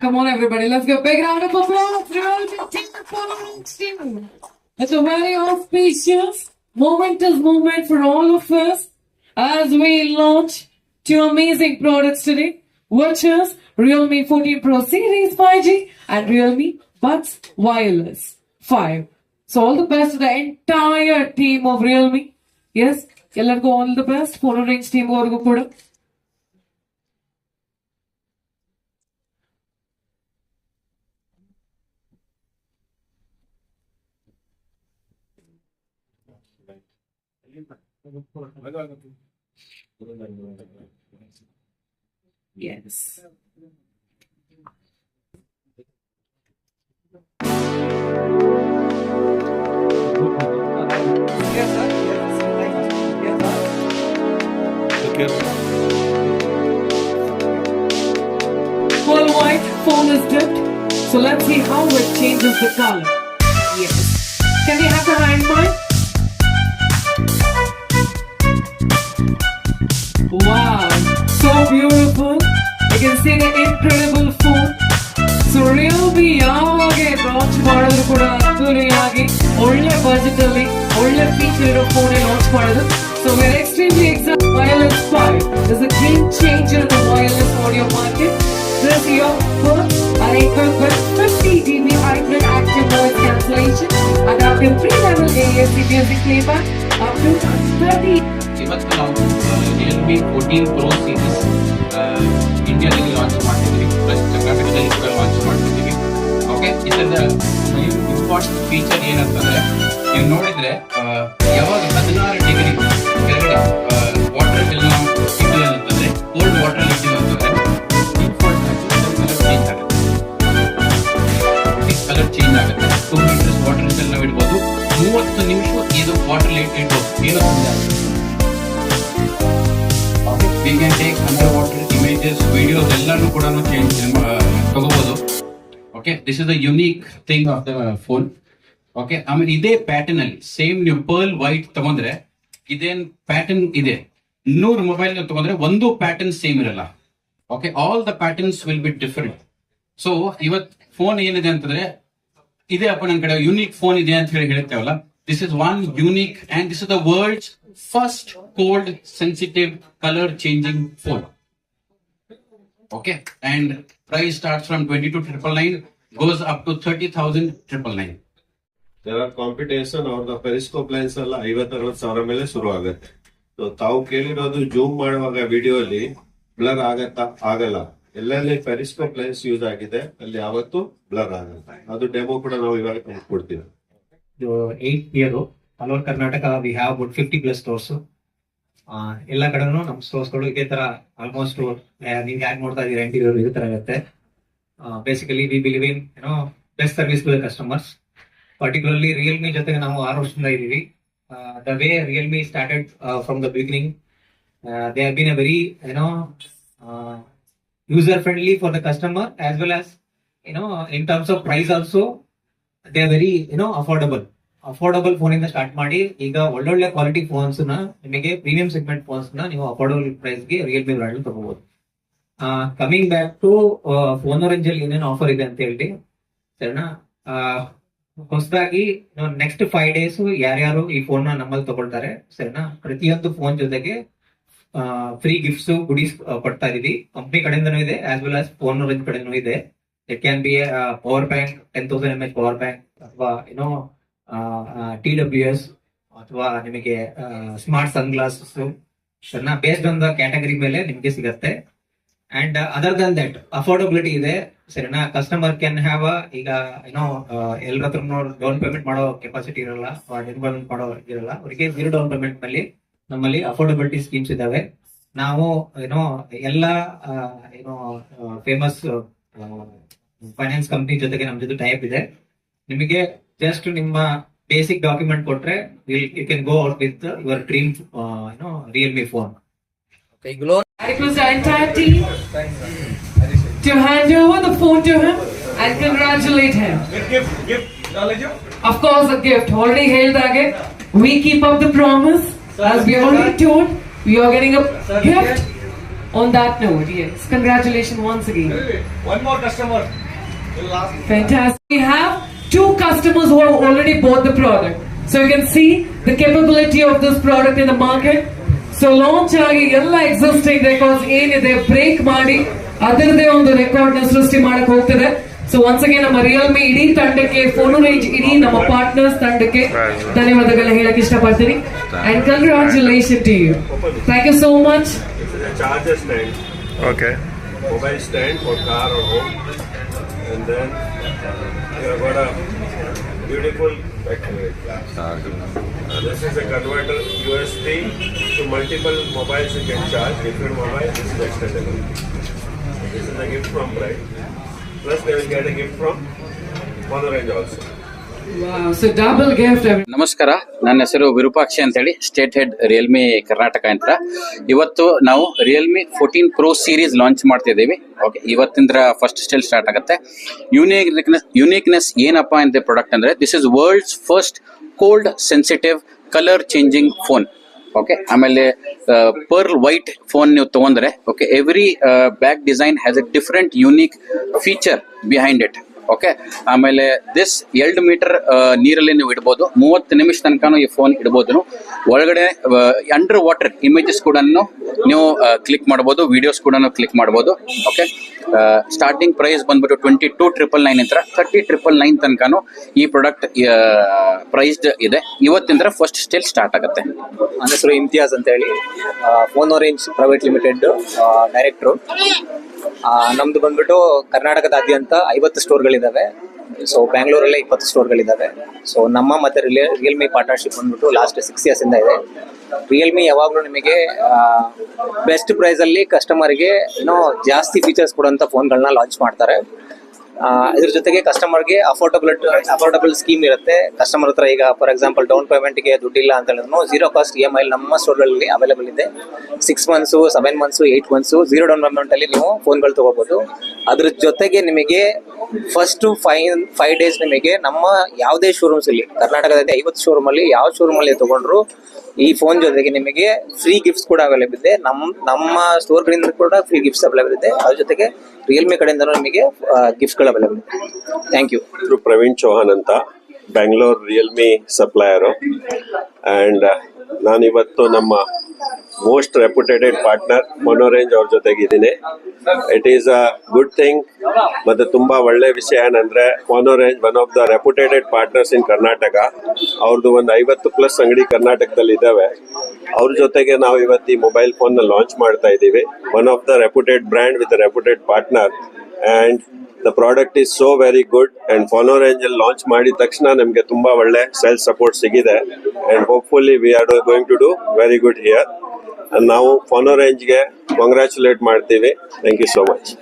Come on, everybody, let's give a big round of applause. Realme team performance team. It's a very auspicious, momentous moment for all of us as we launch two amazing products today, which is Realme 14 Pro Series 5G and Realme Buds Wireless 5. So all the best to the entire team of Realme. Yes, ಎಲ್ಲರಿಗೂ all the best phone range team ಅವ್ರಿಗೂ ಕೂಡ Yes. Full white, phone is dipped. So let's see how it changes the color. Yes. Can we have the hand mic? can see the incredible phone. So Realme ಯಾವಾಗ launch ಮಾಡಿದ್ರು ಕೂಡ ಅದ್ದೂರಿಯಾಗಿ ಒಳ್ಳೆ budget ಅಲ್ಲಿ ಒಳ್ಳೆ feature ಇರೋ phone launch ಮಾಡಿದ್ರು so where extremely exam wireless five is a game changer in the wireless audio market This earbuds are equipped with 50 dB hybrid active noise cancellation, adaptive three-level AAC music playback, up to 30 ಇವತ್ತು ನಾವು Realme fourteen pro series ಇಂಡಿಯಾದಲ್ಲಿ launch ಮಾಡ್ತಿದ್ದೀವಿ plus ಕರ್ನಾಟಕದಲ್ಲಿ ಕೂಡ launch ಮಾಡ್ತಿದ್ದೀವಿ okay ಇದರ important feature ಏನಂತಂದ್ರೆ, ನೀವು ನೋಡಿದ್ರೆ ಯಾವಾಗ ಹದಿನಾರು ಡಿಗ್ರಿ ಕೆಳಗಡೆ ವಾಟರ್ ಎಲ್ಲ ಇಟ್ಟಿಲ್ಲ ಅಂತಂದ್ರೆ ಕೋಲ್ಡ್ ವಾಟರ್ ಇಟ್ಟಿಲ್ಲ ಅಂತಂದ್ರೆ ಕಲರ್ ಚೇಂಜ್ ಆಗುತ್ತೆ. ಟೂ ಮೀಟರ್ಸ್ ವಾಟರ್ ನಾವು ಇಡ್ಬೋದು. ಮೂವತ್ತು ನಿಮಿಷ ಇದು ವಾಟರ್ ಲೈಟ್ ಇಡ್ಬೋದು ಏನೋ ತೊಂದ್ರೆ ಆಗಲ್ಲ. Take under water images videos ಎಲ್ಲಾನು ಕೂಡ ಚೇಂಜ್ ತಗೋಬಹುದು okay this is the unique thing of the phone okay ಆಮೇಲೆ ಇದೇ ಪ್ಯಾಟರ್ನ್ ಅಲ್ಲಿ ಸೇಮ್ ನೀವು ಪರ್ಲ್ ವೈಟ್ ತಗೊಂಡ್ರೆ, ಇದೇನ್ ಪ್ಯಾಟರ್ನ್ ಇದೆ? ನೂರು ಮೊಬೈಲ್ ತಗೊಂಡ್ರೆ ಒಂದು ಪ್ಯಾಟರ್ನ್ ಸೇಮ್ ಇರಲ್ಲ. Okay all the patterns will be different so ಇವತ್ ಫೋನ್ ಏನಿದೆ ಅಂತಂದ್ರೆ, ಇದೆ ಅಪ್ಪ ನನ್ನ ಕಡೆ ಯುನೀಕ್ ಫೋನ್ ಇದೆ ಅಂತ ಹೇಳಿ ಹೇಳ್ತೇವಲ್ಲ. This is one unique and this is the world's first cold sensitive colour changing phone okay and price start from twenty two triple nine goes up to thirty thousand triple nine competition ಅವ್ರದ್ದು periscope lens ಎಲ್ಲ ಐವತ್ತರವತ್ತು ಸಾವಿರ ಮೇಲೆ ಶುರು ಆಗುತ್ತೆ. So ತಾವು ಕೇಳಿರೋದು zoom ಮಾಡುವಾಗ ವಿಡಿಯೋ ಅಲ್ಲಿ ಬ್ಲರ್ ಆಗತ್ತಾ ಆಗಲ್ಲ. ಎಲ್ಲೆಲ್ಲಿ ಪೆರಿಸ್ಕೋಪ್ ಲೆನ್ಸ್ ಯೂಸ್ ಆಗಿದೆ ಅಲ್ಲಿ ಯಾವತ್ತು ಬ್ಲರ್ ಆಗಲ್ಲ. ಅದು ಡೆಮೋ ಕೂಡ ನಾವು ಇವಾಗ ಕೊಡ್ತೀವಿ at here all over Karnataka we have about fifty plus stores ಎಲ್ಲ ಕಡೆನೂ ನಮ್ಮ ಸ್ಟೋರ್ಸ್ಗಳು ಇದೇ ತರ ಆಲ್ಮೋಸ್ಟ್ ನೀವು ಯಾಕೆ ನೋಡ್ತಾ ಇದೀರ ಇಂಟೀರಿಯರ್ ಇದೇ ತರ ಇರುತ್ತೆ. ಬೇಸಿಕಲಿ ವಿ ಬಿಲಿವ್ ಇನ್ ಏನೋ best service to the customers particularly Realme ಜೊತೆಗೆ ನಾವು ಆರು ವರ್ಷದಿಂದ ಇದ್ದೀವಿ. The way Realme started from the beginning they have been a very ಏನೋ user friendly for the customer as well as ಏನೋ in terms of price also they are very ಏನೋ affordable affordable phone ಇಂದ start ಮಾಡಿ, ಈಗ ಒಳ್ಳೊಳ್ಳೆ quality ಫೋನ್ಸ್ನ, ನಿಮಗೆ premium segment ಫೋನ್ಸ್ನ ನೀವು affordable ಪ್ರೈಸ್ಗೆ ರಿಯಲ್ಮಿ ಬ್ರಾಂಡ್ ತಗೋಬಹುದು coming back to phone range ಅಲ್ಲಿ ಏನೇನು ಆಫರ್ ಇದೆ ಅಂತ ಹೇಳಿ ಸರಿನಾ? ಹೊಸದಾಗಿ ನೆಕ್ಸ್ಟ್ ಫೈವ್ ಡೇಸ್ ಯಾರ್ಯಾರು ಈ ಫೋನ್ನ ನಮ್ಮಲ್ಲಿ ತಗೊಳ್ತಾರೆ, ಸರಿನಾ? ಪ್ರತಿಯೊಂದು ಫೋನ್ ಜೊತೆಗೆ ಫ್ರೀ ಗಿಫ್ಟ್ಸ್ ಗುಡೀಸ್ ಕೊಡ್ತಾ ಇದೀವಿ. ಕಂಪ್ನಿ ಕಡೆಯಿಂದನೂ ಇದೆ as well as phone range ಕಡೆನೂ ಇದೆ. It can be power bank ten thousand M H power bank ಅಥವಾ ಏನೋ ಟಿ ಡಬ್ಲ್ಯೂ ಎಸ್ ಅಥವಾ ನಿಮಗೆ smart sun glasses based on the category ಮೇಲೆ ನಿಮಗೆ ಸಿಗತ್ತೆ. And other than that affordability ಇದೆ. ಸರಿನಾ? ಕಸ್ಟಮರ್ ಕ್ಯಾನ್ ಹ್ಯಾವ್ ಈಗ ಏನೋ ಎಲ್ಲರ ಹತ್ರ ಡೌನ್ ಪೇಮೆಂಟ್ ಮಾಡೋ ಕೆಪಾಸಿಟಿ ಇರಲ್ಲ ನಿರ್ಬಂಧ ಮಾಡೋ ಇರಲ್ಲ. ಅವರಿಗೆ ಜೀರೋ ಡೌನ್ ಪೇಮೆಂಟ್ನಲ್ಲಿ ನಮ್ಮಲ್ಲಿ ಅಫೋರ್ಡಬಿಲಿಟಿ ಸ್ಕೀಮ್ಸ್ ಇದಾವೆ. ನಾವು ಏನೋ ಎಲ್ಲ ಏನೋ ಫೇಮಸ್ ಫೈನಾನ್ಸ್ ಕಂಪ್ನಿ ಜೊತೆಗೆ ನಮ್ಮ ಜೊತೆ ಟೈಪ್ ಇದೆ. ನಿಮಗೆ ಜಸ್ಟ್ ನಿಮ್ಮ ಬೇಸಿಕ್ ಡಾಕ್ಯುಮೆಂಟ್ ಕೊಟ್ರೆ you can go out with your dream ಏನೋ Realme phone I request the entire team to hand over the phone to him and congratulate him. Of course, a gift. Already held again. We keep up the promise. As we already told, we are getting a gift On that note, yes, congratulations once again. One more customer. Fantastic. We have two customers who have already bought the product. So you can see the capability of this product in the market. So launch ಆಗಿ ಎಲ್ಲ existing records ಏನಿದೆ break ಮಾಡಿ ಅದರದೇ ಒಂದು ರೆಕಾರ್ಡ್ನ ಸೃಷ್ಟಿ ಮಾಡಕ್ ಹೋಗ್ತದೆ so once again ನಮ್ಮ ರಿಯಲ್ಮಿ ಇಡೀ ತಂಡಕ್ಕೆ ಫೋನು ರೇಂಜ್ ಇಡೀ ನಮ್ಮ ಪಾರ್ಟ್ನರ್ಸ್ ತಂಡಕ್ಕೆ ಧನ್ಯವಾದಗಳನ್ನ ಹೇಳಕ್ ಇಷ್ಟಪಡ್ತೀನಿ and congratulation to you thank you so much charger stand a charger stand, Okay. mobile stand for car or got a beautiful. Uh, this is a converter USB to multiple mobiles you can charge. Different mobile, this is extendable. This is a gift from Bright. Plus they will get a gift from Honor Range also. ನಮಸ್ಕಾರ, ನನ್ನ ಹೆಸರು ವಿರೂಪಾಕ್ಷಿ ಅಂತೇಳಿ state head Realme Karnataka ಅಂತ ಇವತ್ತು ನಾವು Realme fourteen pro series launch ಮಾಡ್ತಿದ್ದೀವಿ. Okay ಇವತ್ತಿಂದ first style start ಆಗುತ್ತೆ. ಯುನೀಕ್ನೆಸ್ ಯುನೀಕ್ನೆಸ್ ಏನಪ್ಪಾ ಅಂತ ಪ್ರಾಡಕ್ಟ್ ಅಂದ್ರೆ this is world's first cold sensitive colour changing phone okay ಆಮೇಲೆ ಪರ್ಲ್ ವೈಟ್ ಫೋನ್ ನೀವು ತಗೊಂಡ್ರೆ okay every back design has a different unique feature behind it okay ಆಮೇಲೆ this ಎರಡು metre ನೀರಲ್ಲಿ ನೀವು ಇಡ್ಬೋದು. ಮೂವತ್ತು ನಿಮಿಷ ತನಕನೂ ಈ ಫೋನ್ ಇಡ್ಬೋದು ಒಳಗಡೆ ಅಂಡರ್ ವಾಟರ್ ಇಮೇಜಸ್ ಕೂಡ ನೀವು ಕ್ಲಿಕ್ ಮಾಡ್ಬೋದು. ವಿಡಿಯೋಸ್ ಕೂಡ ಕ್ಲಿಕ್ ಮಾಡ್ಬೋದು. ಓಕೆ ಸ್ಟಾರ್ಟಿಂಗ್ ಪ್ರೈಸ್ ಬಂದ್ಬಿಟ್ಟು ಟ್ವೆಂಟಿ ಟೂ ಟ್ರಿಪಲ್ ನೈನ್ ಇಂತರ ಥರ್ಟಿ ಟ್ರಿಪಲ್ ನೈನ್ ತನಕನೂ ಈ ಪ್ರಾಡಕ್ಟ್ ಪ್ರೈಸ್ಡ್ ಇದೆ. ಇವತ್ತಿಂದ ಫಸ್ಟ್ ಸ್ಟೇಲ್ ಸ್ಟಾರ್ಟ್ ಆಗುತ್ತೆ. ಹೆಸರು ಇಮ್ತಿಯಾಜ್ ಅಂತ ಹೇಳಿ phone orange private limited director ನಮ್ದು ಬಂದ್ಬಿಟ್ಟು ಕರ್ನಾಟಕದಾದ್ಯಂತ ಐವತ್ತು ಸ್ಟೋರ್ಗಳಿದ್ದಾವೆ ಸೊ ಬ್ಯಾಂಗ್ಳೂರಲ್ಲೇ ಇಪ್ಪತ್ತು ಸ್ಟೋರ್ಗಳಿದ್ದಾವೆ ಸೊ ನಮ್ಮ ಮತ್ತೆ ರಿಯಲ್ಮಿ ಪಾರ್ಟ್ನರ್ಶಿಪ್ ಬಂದ್ಬಿಟ್ಟು ಲಾಸ್ಟ್ ಸಿಕ್ಸ್ ಇಯರ್ಸ್ ಇಂದ ರಿಯಲ್ಮಿ ಯಾವಾಗಲೂ ನಿಮಗೆ ಬೆಸ್ಟ್ ಪ್ರೈಸಲ್ಲಿ ಕಸ್ಟಮರ್ಗೆ ಏನೋ ಜಾಸ್ತಿ ಫೀಚರ್ಸ್ ಕೊಡುವಂಥ ಫೋನ್ಗಳನ್ನ ಲಾಂಚ್ ಮಾಡ್ತಾರೆ. ಇದ್ರ ಜೊತೆಗೆ ಕಸ್ಟಮರ್ಗೆ ಅಫೋರ್ಡಬಲ್ ಅಫೋರ್ಡಬಲ್ ಸ್ಕೀಮ್ ಇರುತ್ತೆ. ಕಸ್ಟಮರ್ ಹತ್ರ ಈಗ ಫಾರ್ ಎಕ್ಸಾಂಪಲ್ ಡೌನ್ ಪೇಮೆಂಟ್ಗೆ ದುಡ್ಡಿಲ್ಲ ಅಂತ ಹೇಳಿದ್ರು zero cost E M I ನಮ್ಮ ಸ್ಟೋರ್ಗಳಲ್ಲಿ ಅವೈಲೇಬಲ್ ಇದೆ. Six months seven months eight months zero down ಪೇಮೆಂಟಲ್ಲಿ ನೀವು ಫೋನ್ಗಳು ತೊಗೋಬೋದು. ಅದ್ರ ಜೊತೆಗೆ ನಿಮಗೆ ಫಸ್ಟ್ ಫೈವ್ ಫೈವ್ ಡೇಸ್ ನಿಮಗೆ ನಮ್ಮ ಯಾವುದೇ ಶೋರೂಮ್ಸ್ ಇಲ್ಲಿ ಕರ್ನಾಟಕದಲ್ಲಿ ಐವತ್ತು ಶೋರೂಮಲ್ಲಿ ಯಾವ ಶೋರೂಮ್ ಅಲ್ಲಿ ತಗೊಂಡ್ರು, ಈ ಫೋನ್ ಜೊತೆಗೆ ನಿಮಗೆ ಫ್ರೀ ಗಿಫ್ಟ್ಸ್ ಕೂಡ ಅವೈಲೇಬಲ್ ಇದೆ. ನಮ್ಮ ನಮ್ಮ ಸ್ಟೋರ್ಗಳಿಂದ ಕೂಡ ಫ್ರೀ ಗಿಫ್ಟ್ಸ್ ಅವೈಲೇಬಲ್ ಇದೆ. ಅದ್ರ ಜೊತೆಗೆ ರಿಯಲ್ಮಿ ಕಡೆಯಿಂದನೂ ನಿಮಗೆ ಗಿಫ್ಟ್ಗಳು ಅವೈಲೇಬಲ್ ಥ್ಯಾಂಕ್ ಯು ಇವರು ಪ್ರವೀಣ್ ಚೌಹಾನ್ ಅಂತ ಬ್ಯಾಂಗ್ಳೂರ್ ರಿಯಲ್ಮಿ ಸಪ್ಲೈಯರು ಆ್ಯಂಡ್ ನಾನಿವತ್ತು ನಮ್ಮ ಮೋಸ್ಟ್ ರೆಪ್ಯುಟೇಟೆಡ್ ಪಾರ್ಟ್ನರ್ ಮನೋರೇಂಜ್ ಅವ್ರ ಜೊತೆಗಿದ್ದೀನಿ it is a good thing ಮತ್ತು ತುಂಬ ಒಳ್ಳೆ ವಿಷಯ ಏನಂದರೆ, Manorange one of the reputated partners in Karnataka ಅವ್ರದ್ದು ಒಂದು ಐವತ್ತು ಪ್ಲಸ್ ಅಂಗಡಿ ಕರ್ನಾಟಕದಲ್ಲಿ ಇದ್ದಾವೆ. ಅವ್ರ ಜೊತೆಗೆ ನಾವು ಇವತ್ತು ಈ ಮೊಬೈಲ್ ಫೋನ್ನ ಲಾಂಚ್ ಮಾಡ್ತಾ ಇದ್ದೀವಿ. One of the reputed brand with reputed partner and the product is so very good and ಫಾನೋ range ಅಲ್ಲಿ ಲಾಂಚ್ ಮಾಡಿದ ತಕ್ಷಣ ನಮಗೆ ತುಂಬ ಒಳ್ಳೆ sales support ಸಿಗಿದೆ. And hopefully we are going to do very good here ನಾವು ಫಾನೋ ರೇಂಜ್ಗೆ ಕಂಗ್ರ್ಯಾಚುಲೇಟ್ ಮಾಡ್ತೀವಿ. Thank you so much